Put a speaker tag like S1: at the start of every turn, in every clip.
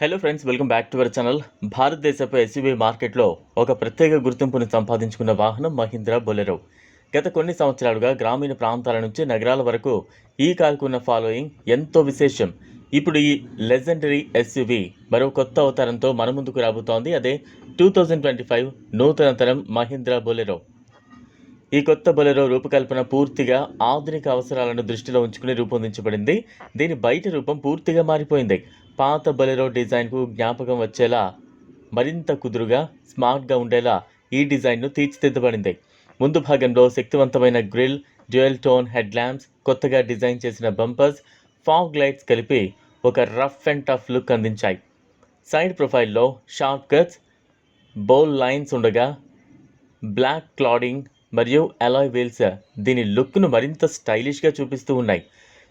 S1: Hello friends welcome back to our channel భారతదేశపు SUV మార్కెట్లో ఒక ప్రత్యేక గుర్తింపును సంపాదించుకున్న వాహనం మహీంద్రా బొలెరో గత కొన్ని సంవత్సరాలుగా గ్రామీణ ప్రాంతాల నుంచి నగరాల వరకు ఈ కారుకు ఉన్న ఫాలోయింగ్ ఎంతో విశేషం ఇప్పుడు ఈ లెజెండరీ ఎస్యూవీ మరో కొత్త అవతారంతో మన ముందుకు రాబోతోంది అదే టూ థౌజండ్ ట్వంటీ ఫైవ్ నూతన తరం మహీంద్రా బొలెరో ఈ కొత్త బొలెరో రూపకల్పన పూర్తిగా ఆధునిక అవసరాలను దృష్టిలో ఉంచుకుని రూపొందించబడింది. దీని బయట రూపం పూర్తిగా మారిపోయింది. పాత బొలెరో డిజైన్కు జ్ఞాపకం వచ్చేలా మరింత కుదురుగా స్మార్ట్గా ఉండేలా ఈ డిజైన్ను తీర్చిదిద్దబడింది. ముందు భాగంలో శక్తివంతమైన grille dual tone head lamps కొత్తగా డిజైన్ చేసిన బంపర్స్ ఫాగ్ లైట్స్ కలిపి ఒక రఫ్ అండ్ టఫ్ లుక్ అందించాయి. సైడ్ ప్రొఫైల్లో షార్ట్ కట్స్ బౌల్ లైన్స్ ఉండగా బ్లాక్ క్లాడింగ్ మరియు అలాయ్ వీల్స్ దీని లుక్ను మరింత స్టైలిష్గా చూపిస్తూ ఉన్నాయి.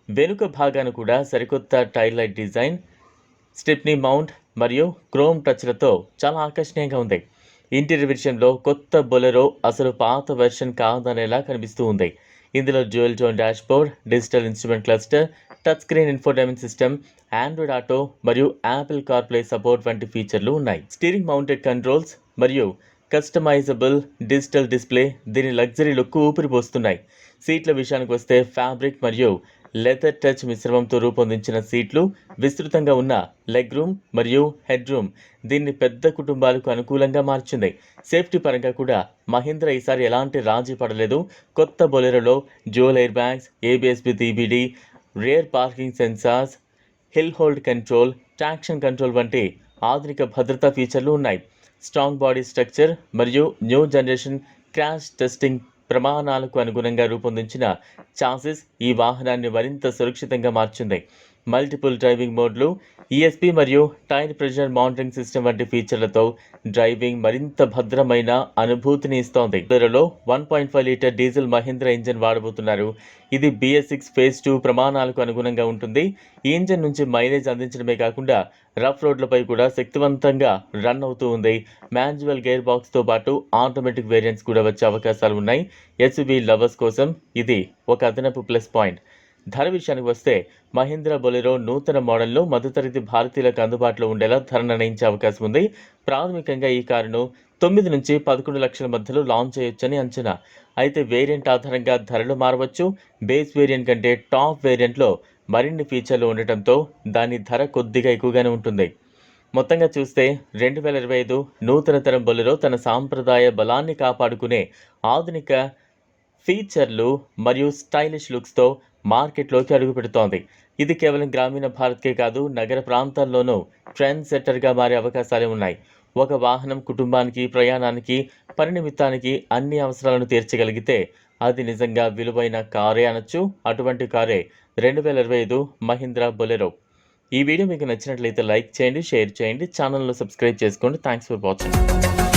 S1: వెనుక భాగాన కూడా సరికొత్త tail light design stepney mount మరియు క్రోమ్ టచ్లతో చాలా ఆకర్షణీయంగా ఉంది. ఇంటీరియర్ విషయంలో కొత్త బొలెరో అసలు పాత వెర్షన్ కాదనేలా కనిపిస్తూ ఉంది. ఇందులో dual zone dashboard digital instrument cluster touch screen infotainment system Android Auto మరియు యాపిల్ కార్ప్లే సపోర్ట్ వంటి ఫీచర్లు ఉన్నాయి. స్టీరింగ్ మౌంటెడ్ కంట్రోల్స్ మరియు కస్టమైజబుల్ డిజిటల్ డిస్ప్లే దీని లగ్జరీ లుక్ ఊపిరిపోస్తున్నాయి. సీట్ల విషయానికి వస్తే ఫ్యాబ్రిక్ మరియు లెదర్ టచ్ మిశ్రమంతో రూపొందించిన సీట్లు విస్తృతంగా ఉన్న లెగ్ రూమ్ మరియు హెడ్ రూమ్ దీన్ని పెద్ద కుటుంబాలకు అనుకూలంగా మార్చింది. సేఫ్టీ పరంగా కూడా మహీంద్ర ఈసారి ఎలాంటి రాజీ పడలేదు. కొత్త బొలెరోలో dual air bags ఏబిఎస్బి with EBD parking sensors hill hold control traction control వంటి ఆధునిక భద్రతా ఫీచర్లు ఉన్నాయి. స్ట్రాంగ్ బాడీ స్ట్రక్చర్ మరియు న్యూ జనరేషన్ క్రాష్ టెస్టింగ్ ప్రమాణాలకు అనుగుణంగా రూపొందించిన చాసిస్ ఈ వాహనాన్ని మరింత సురక్షితంగా మార్చింది మల్టిపుల్ డ్రైవింగ్ మోడ్లు ఈఎస్పీ మరియు టైర్ ప్రెషర్ మానిటరింగ్ సిస్టమ్ వంటి ఫీచర్లతో డ్రైవింగ్ మరింత భద్రమైన అనుభూతిని ఇస్తోంది. ధరలో one point five litre diesel Mahindra engine వాడబోతున్నారు. ఇది బిఎస్ సిక్స్ ఫేజ్ టూ ప్రమాణాలకు అనుగుణంగా ఉంటుంది. ఈ ఇంజిన్ నుంచి మైలేజ్ అందించడమే కాకుండా రఫ్ రోడ్లపై కూడా శక్తివంతంగా రన్ అవుతూ ఉంది. మాన్యువల్ గేర్ బాక్స్తో పాటు ఆటోమేటిక్ వేరియంట్స్ కూడా వచ్చే అవకాశాలు ఉన్నాయి. ఎస్యూవీ లవర్స్ కోసం ఇది ఒక అదనపు ప్లస్ పాయింట్. ధర విషయానికి వస్తే మహీంద్రా బొలెరో నూతన మోడల్లో మధ్యతరగతి భారతీయులకు అందుబాటులో ఉండేలా ధర నిర్ణయించే అవకాశం ఉంది. ప్రాథమికంగా ఈ కారును తొమ్మిది నుంచి పదకొండు లక్షల మధ్యలో లాంచ్ చేయొచ్చని అంచనా. అయితే వేరియంట్ ఆధారంగా ధరలు మారవచ్చు. బేస్ వేరియంట్ కంటే టాప్ వేరియంట్లో మరిన్ని ఫీచర్లు ఉండటంతో దాని ధర కొద్దిగా ఎక్కువగానే ఉంటుంది. మొత్తంగా చూస్తే రెండు వేల ఇరవై ఐదు నూతన తరం బొలెరో తన సాంప్రదాయ బలాన్ని కాపాడుకునే ఆధునిక ఫీచర్లు మరియు స్టైలిష్ లుక్స్తో మార్కెట్లోకి అడుగుపెడుతోంది. ఇది కేవలం గ్రామీణ భారత్కే కాదు నగర ప్రాంతాల్లోనూ ట్రెండ్ సెట్టర్గా మారే అవకాశాలే ఉన్నాయి. ఒక వాహనం కుటుంబానికి ప్రయాణానికి పరినిమిత్తానికి అన్ని అవసరాలను తీర్చగలిగితే అది నిజంగా విలువైన కారే అనొచ్చు. అటువంటి కారే రెండు వేల ఇరవై ఐదు మహీంద్రా బొలెరో. ఈ వీడియో మీకు నచ్చినట్లయితే లైక్ చేయండి షేర్ చేయండి ఛానల్ను సబ్స్క్రైబ్ చేసుకోండి. Thanks for watching.